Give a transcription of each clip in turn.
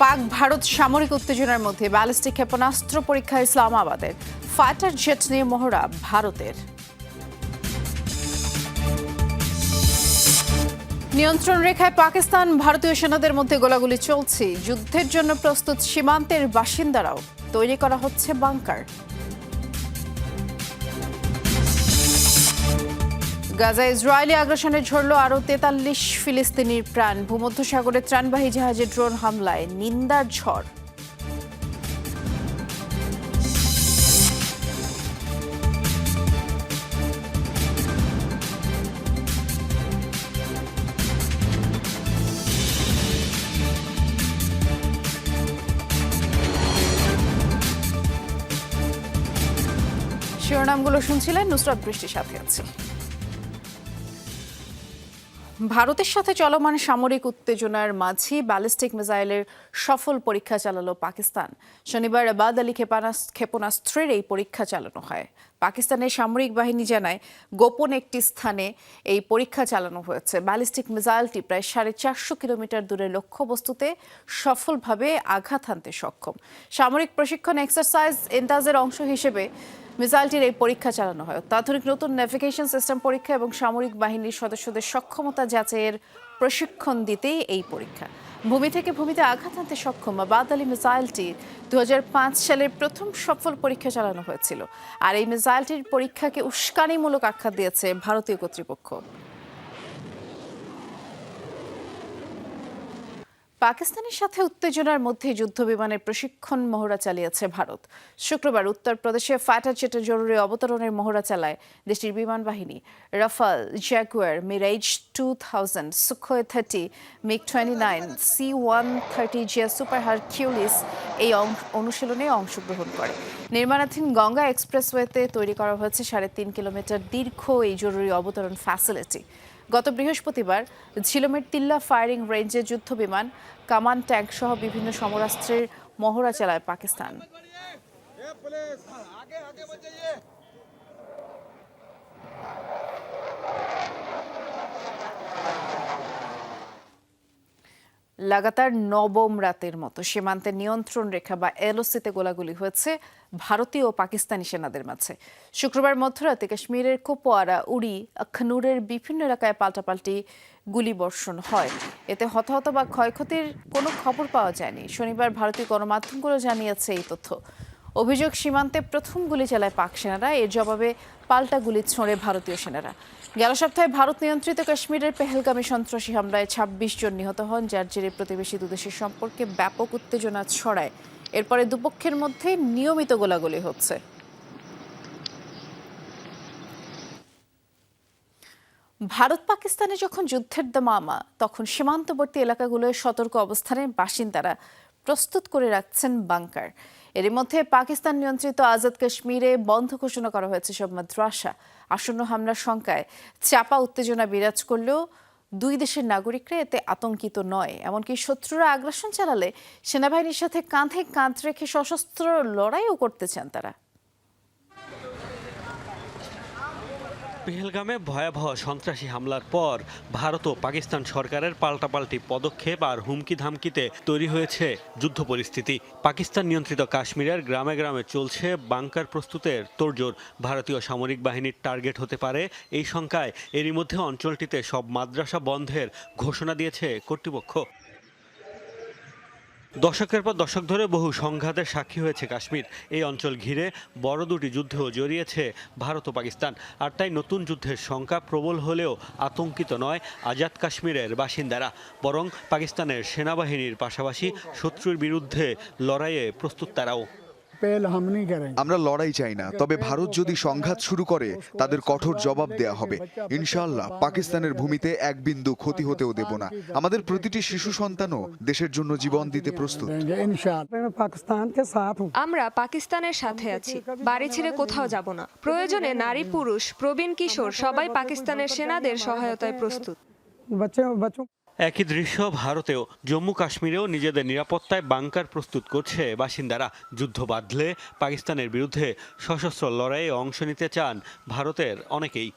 পাক ভারত সামরিক উত্তেজনার মধ্যে ব্যালিস্টিক ক্ষেপণাস্ত্র পরীক্ষা ইসলামাবাদের। ফাইটার জেট নিয়ে মহড়া ভারতের। নিয়ন্ত্রণ রেখায় পাকিস্তান, ভারতীয় সেনাদের মধ্যে গোলাগুলি চলছে। যুদ্ধের জন্য প্রস্তুত সীমান্তের বাসিন্দারাও। তৈরি করা হচ্ছে বাংকার। গাজা ইসরায়েলি আগ্রাসনে ঝরল আরও তেতাল্লিশ ফিলিস্তিনির প্রাণ। ভূমধ্যসাগরে ত্রাণবাহী জাহাজে ড্রোন হামলায় নিন্দার ঝড়। শিরোনামগুলো শুনছিলেন নুসরাত বৃষ্টির সাথে আছি। ভারতের সাথে চলমান সামরিক উত্তেজনার মাঝে ব্যালিস্টিক মিসাইলের সফল পরীক্ষা চালালো পাকিস্তান। শনিবার আবাদ আলী ক্ষেপণাস- ক্ষেপণাস্ত্রের এই পরীক্ষা চালানো হয়। পাকিস্তানের সামরিক বাহিনী জানায়, গোপন একটি স্থানে এই পরীক্ষা চালানো হয়েছে। ব্যালিস্টিক মিসাইলটি প্রায় সাড়ে চারশো কিলোমিটার দূরে লক্ষ্যবস্তুতে সফলভাবে আঘাত হানতে সক্ষম। সামরিক প্রশিক্ষণ এক্সারসাইজ এন্টাজের অংশ হিসেবে মিসাইলটির এই পরীক্ষা চালানো হয়। অত্যাধুনিক নতুন নেভিগেশন সিস্টেম পরীক্ষা এবং সামরিক বাহিনীর সদস্যদের সক্ষমতা যাচাইয়ের প্রশিক্ষণ দিতেই এই পরীক্ষা। ভূমি থেকে ভূমিতে আঘাত আনতে সক্ষম বাদালি আলী মিসাইলটি দু সালের প্রথম সফল পরীক্ষা চালানো হয়েছিল। আর এই মিসাইলটির পরীক্ষাকে উস্কানিমূলক আখ্যা দিয়েছে ভারতীয় কর্তৃপক্ষ। পাকিস্তানের সাথে উত্তেজনার মধ্যে যুদ্ধ বিমানের প্রশিক্ষণ মহড়া চালিয়েছে ভারত। শুক্রবার উত্তরপ্রদেশে ফাইটার জেটের জরুরি অবতরণের মহড়া চালায় দেশটির বিমান বাহিনী। Rafale Jaguar Mirage two thousand, Sukhoi thirty, MiG twenty nine, C one thirty, Zia super Hercules এই অনুশীলনে অংশগ্রহণ করে। নির্মাণাধীন গঙ্গা এক্সপ্রেসওয়েতে তৈরি করা হয়েছে সাড়ে তিন কিলোমিটার দীর্ঘ এই জরুরি অবতরণ ফ্যাসিলিটি গত বৃহস্পতিবার ঝিলমের তিল্লা ফায়ারিং রেঞ্জে যুদ্ধবিমান কামান ট্যাঙ্ক সহ বিভিন্ন সমরাস্ত্রের মহড়া চালায় পাকিস্তান। লাগাতার নবম রাতের মতো সীমান্তে নিয়ন্ত্রণ রেখা বা এলওসিতে গোলাগুলি হয়েছে। ভারতীয় ও পাকিস্তানি সেনাদের মাঝে। শুক্রবার মধ্যরাতে কাশ্মীরের কুপওয়ারা উড়ি, আখনুরের বিভিন্ন এলাকায় পাল্টাপাল্টি গুলিবর্ষণ হয়। এতে হতাহত বা ক্ষয়ক্ষতির কোনো খবর পাওয়া যায়নি। শনিবার ভারতীয় গণমাধ্যমগুলো জানিয়েছে এই তথ্য। অভিযোগ, সীমান্তে প্রথম গুলি চালায় পাক সেনারা। এর জবাবে পাল্টা গুলি ছোঁড়ে ভারতীয় সেনারা। গেল সপ্তাহে ভারত নিয়ন্ত্রিত কাশ্মীরের পেহেলগামী সন্ত্রাসী হামলায় ছাব্বিশ জন নিহত হন, যার জেরে প্রতিবেশী দুদেশের সম্পর্কে ব্যাপক উত্তেজনা ছড়ায়। এরপরে দুপক্ষের মধ্যে নিয়মিত গোলাগুলি হচ্ছে। ভারত পাকিস্তানে যখন যুদ্ধের দামামা, তখন সীমান্তবর্তী এলাকাগুলোয় সতর্ক অবস্থানে বাসিন্দারা প্রস্তুত করে রাখছেন বাংকার। এর মধ্যে পাকিস্তান নিয়ন্ত্রিত আজাদ কাশ্মীরে বন্ধ ঘোষণা করা হয়েছে সব মাদ্রাসা আসন্ন হামলার শঙ্কায় চাপা উত্তেজনা বিরাজ করলেও দুই দেশের নাগরিকরা এতে আতঙ্কিত নয়। এমনকি শত্রুরা আগ্রাসন চালালে সেনাবাহিনীর সাথে কাঁধে কাঁধ রেখে সশস্ত্র লড়াইও করতে চান তারা। পেহেলগামে ভয়াবহ সন্ত্রাসী হামলার পর ভারত ও পাকিস্তান সরকারের পাল্টাপাল্টি পদক্ষেপ আর হুমকি ধামকিতে তৈরি হয়েছে যুদ্ধ পরিস্থিতি। পাকিস্তান নিয়ন্ত্রিত কাশ্মীরের গ্রামে গ্রামে চলছে বাংকার প্রস্তুতের তোড়জোড়। ভারতীয় সামরিক বাহিনীর টার্গেট হতে পারে এই শঙ্কায়। এরই মধ্যে অঞ্চলটিতে সব মাদ্রাসা বন্ধের ঘোষণা দিয়েছে কর্তৃপক্ষ। দশকের পর দশক ধরে বহু সংঘাতের সাক্ষী হয়েছে কাশ্মীর। এই অঞ্চল ঘিরে বড় দুটি যুদ্ধেও জড়িয়েছে ভারত ও পাকিস্তান। আর তাই নতুন যুদ্ধের শঙ্কা প্রবল হলেও আতঙ্কিত নয় আজাদ কাশ্মীরের বাসিন্দারা। বরং পাকিস্তানের সেনাবাহিনীর পাশাপাশি শত্রুর বিরুদ্ধে লড়াইয়ে প্রস্তুত তারাও। আমরা লড়াই চাই না তবে ভারত যদি সংঘাত শুরু করে তাদের কঠোর জবাব দেয়া হবে। ইনশাল্লাহ পাকিস্তানের ভূমিতে এক বিন্দু ক্ষতি হতেও দেব না। আমাদের প্রতিটি শিশু সন্তানও দেশের জন্য জীবন দিতে প্রস্তুত। আমরা পাকিস্তানের সাথে আছি। বাড়ি ছেড়ে কোথাও যাব না। প্রয়োজনে নারী পুরুষ প্রবীণ কিশোর সবাই পাকিস্তানের সেনাদের সহায়তায় প্রস্তুত। একই দৃশ্য ভারতেও। জম্মু কাশ্মীরেও নিজেদের নিরাপত্তায় বাংকার প্রস্তুত করছে বাসিন্দারা। যুদ্ধ বাঁধলে পাকিস্তানের বিরুদ্ধে সশস্ত্র লড়াইয়ে অংশ নিতে চান ভারতের অনেকেই।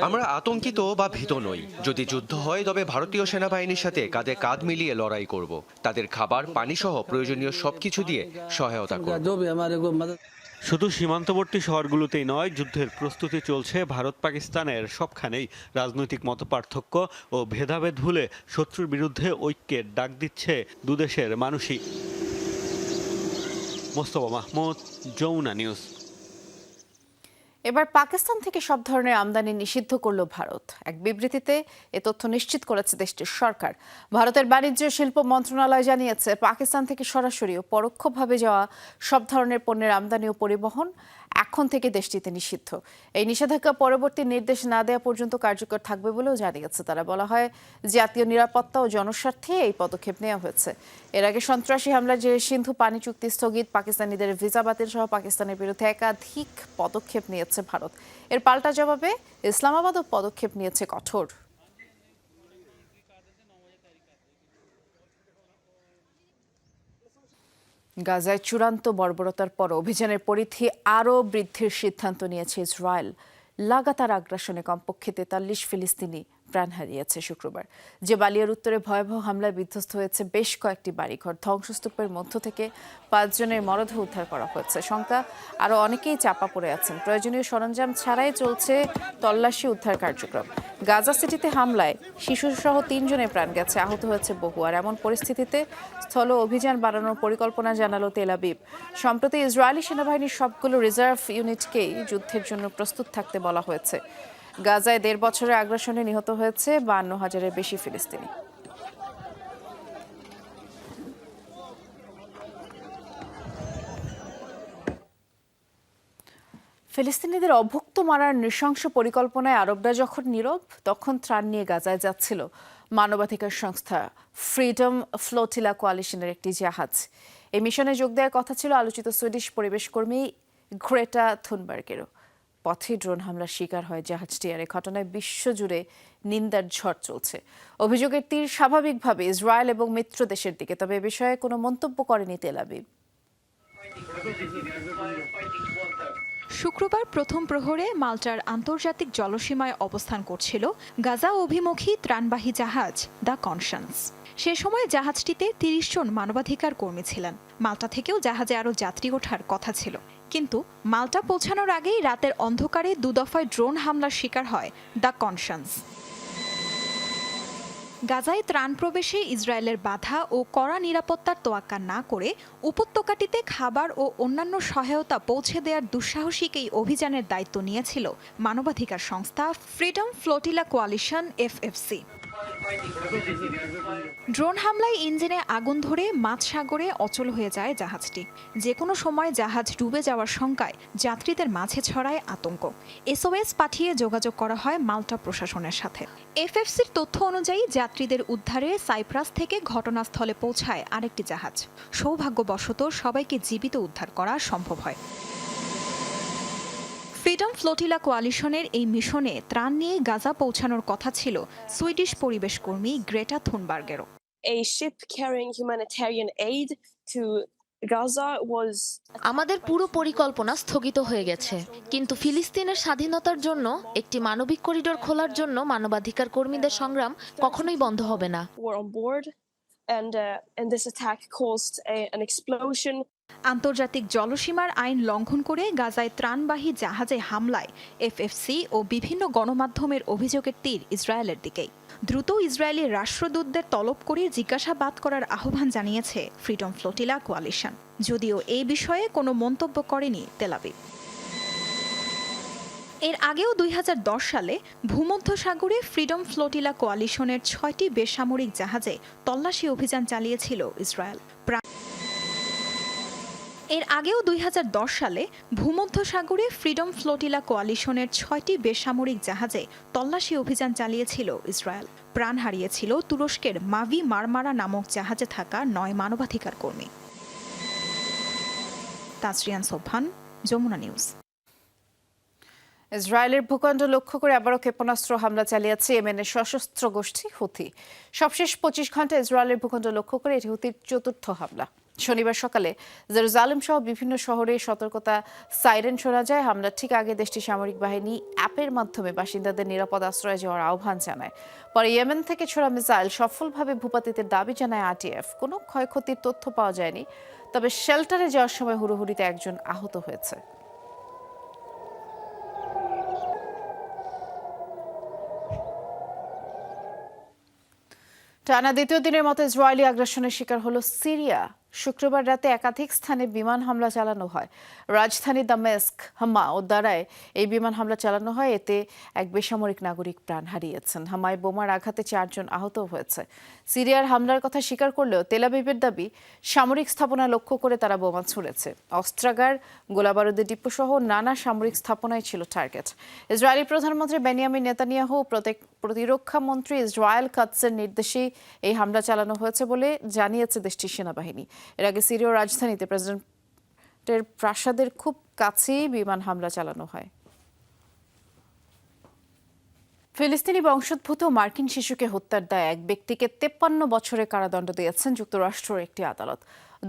আমরা আতঙ্কিত বা ভীত নই। যদি যুদ্ধ হয়, তবে ভারতীয় সেনাবাহিনীর সাথে কাঁধে কাঁধ মিলিয়ে লড়াই করব। তাদের খাবার পানি সহ প্রয়োজনীয় সবকিছু দিয়ে সহায়তা করব। শুধু সীমান্তবর্তী শহরগুলোতেই নয়, যুদ্ধের প্রস্তুতি চলছে ভারত পাকিস্তানের সবখানেই। রাজনৈতিক মতপার্থক্য ও ভেদাভেদ ভুলে শত্রুর বিরুদ্ধে ঐক্যের ডাক দিচ্ছে দুদেশের মানুষই। মোস্তফা মাহমুদ, যমুনা নিউজ। এবার পাকিস্তান থেকে সব ধরনের আমদানি নিষিদ্ধ করল ভারত। এক বিবৃতিতে এ তথ্য নিশ্চিত করেছে দেশটির সরকার। ভারতের বাণিজ্য শিল্প মন্ত্রণালয় জানিয়েছে, পাকিস্তান থেকে সরাসরি ও পরোক্ষভাবে যাওয়া সব ধরনের পণ্যের আমদানি ও পরিবহন এখন থেকে দেশটিতে নিষিদ্ধ। এই নিষেধাজ্ঞা পরবর্তী নির্দেশ না দেওয়া পর্যন্ত কার্যকর থাকবে বলেও জানিয়েছে তারা। বলা হয়, জাতীয় নিরাপত্তা ও জনস্বার্থে এই পদক্ষেপ নেওয়া হয়েছে। এর আগে সন্ত্রাসী হামলার যে সিন্ধু পানি চুক্তি স্থগিত, পাকিস্তানিদের ভিসা বাতিল সহ পাকিস্তানের বিরুদ্ধে একাধিক পদক্ষেপ নিয়েছে ভারত। এর পাল্টা জবাবে ইসলামাবাদও পদক্ষেপ নিয়েছে কঠোর। গাজায় চূড়ান্ত বর্বরতার পর অভিযানের পরিধি আরও বৃদ্ধির সিদ্ধান্ত নিয়েছে ইসরায়েল। লাগাতার আগ্রাসনে কমপক্ষে তেতাল্লিশ ফিলিস্তিনি প্রাণ হারিয়েছে শুক্রবার। যে বালিয়ার উত্তরে ভয়াবহ হামলায় বিধ্বস্ত হয়েছে বেশ কয়েকটি বাড়িঘর। ধ্বংসস্তূপের মধ্য থেকে পাঁচজনের মরদেহ উদ্ধার করা হয়েছে। শঙ্কা আরও অনেকেই চাপা পড়ে আছেন। প্রয়োজনীয় সরঞ্জাম ছাড়াই চলছে তল্লাশি উদ্ধার কার্যক্রম। গাজা সিটিতে হামলায় শিশুসহ তিনজনের প্রাণ গেছে, আহত হয়েছে বহু। আর এমন পরিস্থিতিতে স্থল অভিযান বাড়ানোর পরিকল্পনা জানালো তেল আবিব। সম্প্রতি ইসরায়েলি সেনাবাহিনীর সবগুলো রিজার্ভ ইউনিটকেই যুদ্ধের জন্য প্রস্তুত থাকতে বলা হয়েছে। গাজায় দেড় বছরের আগ্রাসনে নিহত হয়েছে বান্ন হাজারের বেশি ফিলিস্তিনি। ফিলিস্তিনিদের অভুক্ত মারার নৃশংস পরিকল্পনায় আরবরা যখন নীরব, তখন ত্রাণ নিয়ে গাজায় যাচ্ছিল মানবাধিকার সংস্থা ফ্রিডম ফ্লোটিলা কোয়ালিশনের একটি জাহাজ। এই মিশনে যোগ দেওয়ার কথা ছিল আলোচিত সুইডিশ পরিবেশ কর্মী গ্রেটা থুনবার্গেরও। পথে ড্রোন হামলার শিকার হয় জাহাজটি আর এ ঘটনায় বিশ্বজুড়ে নিন্দার ঝড় চলছে। অভিযোগের তীর স্বাভাবিকভাবে ইসরায়েল এবং মিত্র দেশের দিকে, তবে এ বিষয়ে কোনো মন্তব্য করেনি তেল আবিব। শুক্রবার প্রথম প্রহরে মাল্টার আন্তর্জাতিক জলসীমায় অবস্থান করছিল গাজা অভিমুখী ত্রাণবাহী জাহাজ, দ্য কনসান্স। সে সময় জাহাজটিতে তিরিশ জন মানবাধিকার কর্মী ছিলেন। মাল্টা থেকেও জাহাজে আরও যাত্রী ওঠার কথা ছিল। কিন্তু মাল্টা পৌঁছানোর আগেই রাতের অন্ধকারে দুদফায় ড্রোন হামলার শিকার হয় দ্য কনসান্স। গাজায় ত্রাণ প্রবেশে ইসরায়েলের বাধা ও কড়া নিরাপত্তার তোয়াক্কা না করে উপত্যকাটিতে খাবার ও অন্যান্য সহায়তা পৌঁছে দেওয়ার দুঃসাহসিক এই অভিযানের দায়িত্ব নিয়েছিল মানবাধিকার সংস্থা Freedom Flotilla Coalition FFC. Drone হামলায় ইঞ্জিনে আগুন ধরে মাঝ সাগরে অচল হয়ে যায় জাহাজটি। যে কোনো সময় জাহাজ ডুবে যাওয়ার শঙ্কায় যাত্রীদের মাঝে ছড়ায় আতঙ্ক। এসওএস পাঠিয়ে যোগাযোগ করা হয় মাল্টা প্রশাসনের সাথে। এফএফসির তথ্য অনুযায়ী যাত্রীদের উদ্ধারে সাইপ্রাস থেকে ঘটনাস্থলে পৌঁছায় আরেকটি জাহাজ। সৌভাগ্যবশত সবাইকে জীবিত উদ্ধার করা সম্ভব হয়। ফ্রিডম ফ্লোটিলা কোয়ালিশনের এই মিশনে ত্রাণ নিয়ে গাজা পৌঁছানোর কথা ছিল সুইডিশ পরিবেশ কর্মী গ্রেটা থুনবার্গেরও a ship carrying humanitarian aid to Gaza was আমাদের পুরো পরিকল্পনা স্থগিত হয়ে গেছে কিন্তু ফিলিস্তিনের স্বাধীনতার জন্য একটি মানবিক করিডোর খোলার জন্য মানবাধিকার কর্মীদের সংগ্রাম কখনোই বন্ধ হবে না were on board, and uh, and this attack caused a, an explosion. আন্তর্জাতিক জলসীমার আইন লঙ্ঘন করে গাজায় ত্রাণবাহী জাহাজে হামলায় এফএফসি ও বিভিন্ন গণমাধ্যমের অভিযোগের তীর ইসরায়েলের দিকেই। দ্রুত ইসরায়েলি রাষ্ট্রদূতদের তলব করে জিজ্ঞাসাবাদ করার আহ্বান জানিয়েছে ফ্রিডম ফ্লোটিলা কোয়ালিশন। যদিও এই বিষয়ে কোনো মন্তব্য করেনি তেলাবিব এর আগেও দুই হাজার দশ সালে ভূমধ্যসাগরে ফ্রিডম ফ্লোটিলা কোয়ালিশনের ছয়টি বেসামরিক জাহাজে তল্লাশি অভিযান চালিয়েছিল ইসরায়েল। এর আগেও দুই হাজার দশ সালে ভূমধ্যসাগরে ফ্রিডম ফ্লোটিলা কোয়ালিশনের ছয়টি বেসামরিক জাহাজে তল্লাশি অভিযান চালিয়েছিল ইসরায়েল। প্রাণ হারিয়েছিল তুরস্কের মাভি মারমারা নামক জাহাজে থাকা নয় মানবাধিকার কর্মী। তাজরিয়ান যমুনা নিউজ। ইসরায়েলের ভূখণ্ড লক্ষ্য করে আবারও ক্ষেপণাস্ত্র হামলা চালিয়েছে ইয়েমেনের সশস্ত্র গোষ্ঠী হুথি। সবশেষ পঁচিশ ঘণ্টা ইসরায়েলের ভূখণ্ড লক্ষ্য করে এটি হুতির চতুর্থ হামলা। শনিবার সকালে জেরুজালেম সহ বিভিন্ন শহরে সতর্কতা সাইরেন শোনা যায়। হামলার ঠিক আগে দেশটির সামরিক বাহিনী অ্যাপের মাধ্যমে বাসিন্দাদের নিরাপদ আশ্রয়ে যাওয়ার আহ্বান জানায়। পরে ইয়েমেন থেকে ছোড়া মিসাইল সফলভাবে ভূপাতিতের দাবি জানায় আরটিএফ। কোনো ক্ষয়ক্ষতির তথ্য পাওয়া যায়নি, তবে শেল্টারে যাওয়ার সময় হুড়োহুড়িতে একজন আহত হয়েছে। টানা দ্বিতীয় দিনের মতো ইসরায়েলি আগ্রাসনের শিকার হলো সিরিয়া। শুক্রবার রাতে একাধিক স্থানে বিমান হামলা চালানো হয়। রাজধানী দামেস্ক হামা ও দ্বারায় এই বিমান হামলা চালানো হয়। এতে এক বেসামরিক নাগরিক প্রাণ হারিয়েছেন। হামায় বোমার আঘাতে চারজন আহত হয়েছে। সিরিয়ার হামলার কথা স্বীকার করলেও তেলাবিবের দাবি, সামরিক স্থাপনা লক্ষ্য করে তারা বোমা ছুড়েছে। অস্ত্রাগার গোলাবারুদের ডিপো সহ নানা সামরিক স্থাপনায় ছিল টার্গেট ইসরায়েলি প্রধানমন্ত্রী বেনিয়ামিন নেতানিয়াহু প্রত্যেক প্রতিরক্ষা মন্ত্রী ইসরায়েল কাৎসের নির্দেশে এই হামলা চালানো হয়েছে বলে জানিয়েছে দেশটির সেনাবাহিনী। এর আগে সিরীয় রাজধানীতে প্রেসিডেন্টের প্রাসাদের খুব কাছেই বিমান হামলা চালানো হয়। ফিলিস্তিনি বংশোদ্ভূত মার্কিন শিশুকে হত্যার দায়ে এক ব্যক্তিকে তেপ্পান্ন বছরের কারাদণ্ড দিয়েছেন যুক্তরাষ্ট্রের একটি আদালত।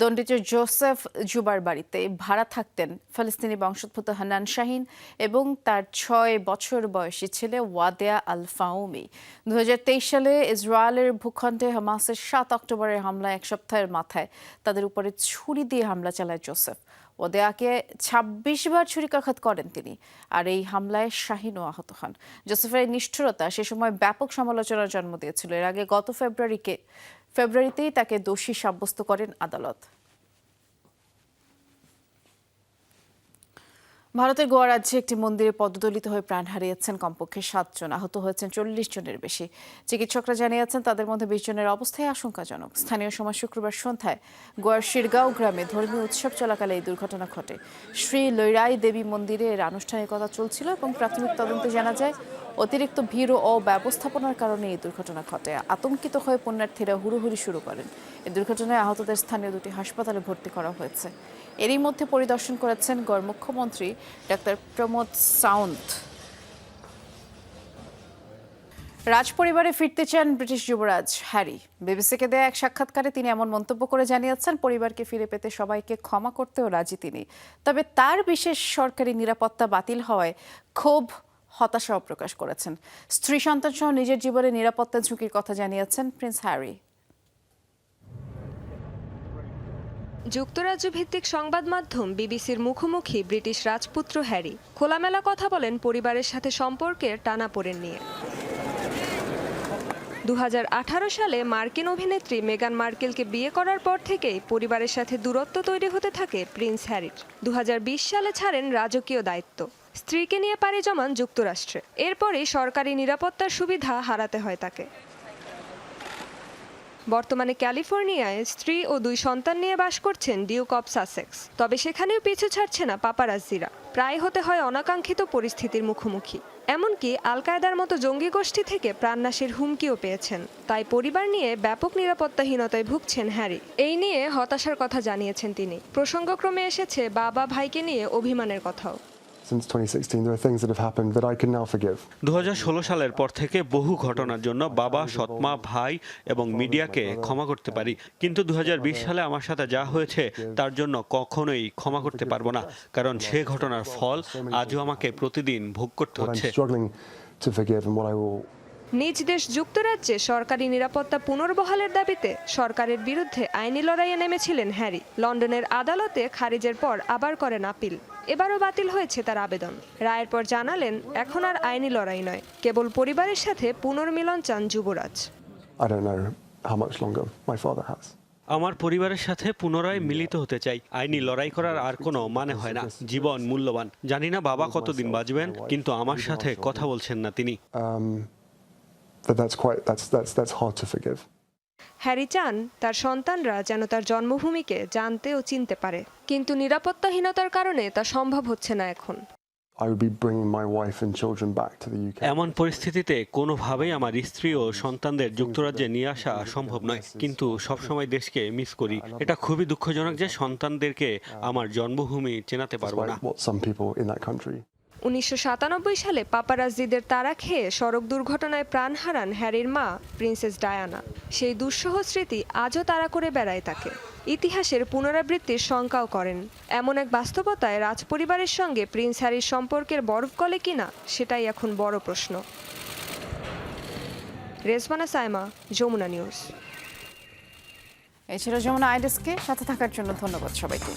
দণ্ডিত জোসেফ জুবার বাড়িতে ভাড়া থাকতেন ফিলিস্তিনি বংশোদ্ভূত হান্নান শাহিন এবং তার ছয় বছর বয়সী ছেলে ওয়াদেয়া আল ফাউমি দু হাজার তেইশ সালে ইসরায়েলের ভূখণ্ডে হামাসের সাত অক্টোবরের হামলা এক সপ্তাহের মাথায় তাদের উপরে ছুরি দিয়ে হামলা চালায় জোসেফ। ওদেয়াকে ছাব্বিশ বার ছুরিকাঘাত করেন তিনি, আর এই হামলায় শাহিনও আহত হন। জোসেফের এই নিষ্ঠুরতা সে সময় ব্যাপক সমালোচনার জন্ম দিয়েছিল। এর আগে গত ফেব্রুয়ারিকে, ফেব্রুয়ারিতেই তাকে দোষী সাব্যস্ত করেন আদালত। ভারতের গোয়া রাজ্যে একটি মন্দিরে পদদলিত হয়ে প্রাণ হারিয়েছেন কমপক্ষে সাতজন। আহত হয়েছেন চল্লিশ জনের বেশি। চিকিৎসকরা জানিয়েছেন, তাদের মধ্যে বিশ জনের অবস্থায় আশঙ্কাজনক। স্থানীয় সময় শুক্রবার সন্ধ্যায় গোয়ার শিরগাঁও গ্রামে ধর্মীয় উৎসব চলাকালে এই দুর্ঘটনা ঘটে। শ্রী লৈরাই দেবী মন্দিরে এর আনুষ্ঠানিকতা চলছিল এবং প্রাথমিক তদন্তে জানা যায়, অতিরিক্ত ভিড় ও অব্যবস্থাপনার কারণে এই দুর্ঘটনা ঘটে। আতঙ্কিত হয়ে পুণ্যার্থীরা হুড়োহুড়ি শুরু করেন। এই দুর্ঘটনায় আহতদের স্থানীয় দুটি হাসপাতালে ভর্তি করা হয়েছে। এরই মধ্যে পরিদর্শন করেছেন গড় মুখ্যমন্ত্রী ডাক্তার প্রমোদ সাউন্দ। রাজপরিবারে ফিরতে চান ব্রিটিশ যুবরাজ হ্যারি। বিবিসিকে দেয়া এক সাক্ষাৎকারে তিনি এমন মন্তব্য করে জানিয়েছেন, পরিবারকে ফিরে পেতে সবাইকে ক্ষমা করতেও রাজি তিনি। তবে তার বিশেষ সরকারি নিরাপত্তা বাতিল হওয়ায় ক্ষোভ, হতাশাও প্রকাশ করেছেন। স্ত্রী সন্তান সহ নিজের জীবনে নিরাপত্তা ঝুঁকির কথা জানিয়েছেন প্রিন্স হ্যারি। যুক্তরাজ্য ভিত্তিক সংবাদ মাধ্যম বিবিসির মুখোমুখি ব্রিটিশ রাজপুত্র হ্যারি। খোলামেলা কথা বলেন পরিবারের সাথে সম্পর্কের টানাপোড়েন নিয়ে। দু হাজার আঠারো সালে মার্কিন অভিনেত্রী মেগান মার্কেলকে বিয়ে করার পর থেকেই পরিবারের সাথে দূরত্ব তৈরি হতে থাকে প্রিন্স হ্যারির। দু হাজার বিশ সালে ছাড়েন রাজকীয় দায়িত্ব। স্ত্রীকে নিয়ে পাড়ি জমান যুক্তরাষ্ট্রে। এরপরই সরকারি নিরাপত্তার সুবিধা হারাতে হয় তাকে। বর্তমানে ক্যালিফোর্নিয়ায় স্ত্রী ও দুই সন্তান নিয়ে বাস করছেন ডিউক অব সাসেক্স। তবে সেখানেও পিছু ছাড়ছে না পাপারাজ্জিরা। প্রায় হতে হয় অনাকাঙ্ক্ষিত পরিস্থিতির মুখোমুখি। এমনকি আল কায়দার মতো জঙ্গি গোষ্ঠী থেকে প্রাণনাশের হুমকিও পেয়েছেন। তাই পরিবার নিয়ে ব্যাপক নিরাপত্তাহীনতায় ভুগছেন হ্যারি। এই নিয়ে হতাশার কথা জানিয়েছেন তিনি। প্রসঙ্গক্রমে এসেছে বাবা ভাইকে নিয়ে অভিমানের কথাও। Since 2016, there are things that have happened that I can now forgive. দু হাজার ষোলো সালের পর থেকে বহু ঘটনার জন্য বাবা সৎমা ভাই এবং মিডিয়াকে ক্ষমা করতে পারি। কিন্তু দু হাজার বিশ সালে আমার সাথে যা হয়েছে তার জন্য কখনোই ক্ষমা করতে পারব না। কারণ সে ঘটনার ফল আজও আমাকে প্রতিদিন ভোগ করতে হচ্ছে। নিজ দেশ যুক্তরাজ্যে সরকারি নিরাপত্তা পুনর্বহালের দাবিতে সরকারের বিরুদ্ধে আইনি লড়াইয়ে নেমেছিলেন হ্যারি। লন্ডনের আদালতে খারিজের পর আবার করেন আপিল। এবারও বাতিল হয়েছে তার আবেদন। রায়ের পর জানালেন এখন আর আইনি লড়াই নয় কেবল পরিবারের সাথে পুনর্মিলন চান যুবরাজ। I don't know how much longer my father has. আমার পরিবারের সাথে পুনরায় মিলিত হতে চাই। আইনি লড়াই করার আর কোনো মানে হয় না। জীবন মূল্যবান। জানি না বাবা কতদিন বাঁচবেন কিন্তু আমার সাথে কথা বলছেন না তিনি। Um, that that's quite that's that's that's hard to forgive. Harry চান তার সন্তানরা যেন তার জন্মভূমিকে জানতে ও চিনতে পারে। কিন্তু নিরাপত্তাহীনতার কারণে তা সম্ভব হচ্ছে না এখন। I would be bringing my wife and children back to the UK. এমন পরিস্থিতিতে কোনোভাবেই আমার স্ত্রী ও সন্তানদের যুক্তরাজ্যে নিয়ে আসা সম্ভব নয়। কিন্তু সবসময় দেশকে মিস করি। এটা খুবই দুঃখজনক যে সন্তানদেরকে আমার জন্মভূমি চেনাতে পারব না। উনিশশো সালে পাপারাজ্জিদের তারা খেয়ে সড়ক দুর্ঘটনায় প্রাণ হারান হ্যারির মা, প্রিন্সেস ডায়ানা। সেই দুঃসহ স্মৃতি আজও তারা করে বেড়ায় তাকে। ইতিহাসের পুনরাবৃত্তির শঙ্কাও করেন। এমন এক বাস্তবতায় রাজপরিবারের সঙ্গে প্রিন্স হ্যারির সম্পর্কের বরফ গলে কিনা সেটাই এখন বড় প্রশ্ন। রেজবানা সাইমা, যমুনা নিউজ। এছাড়া যেমন আইডেসকে, সাথে থাকার জন্য ধন্যবাদ সবাইকে।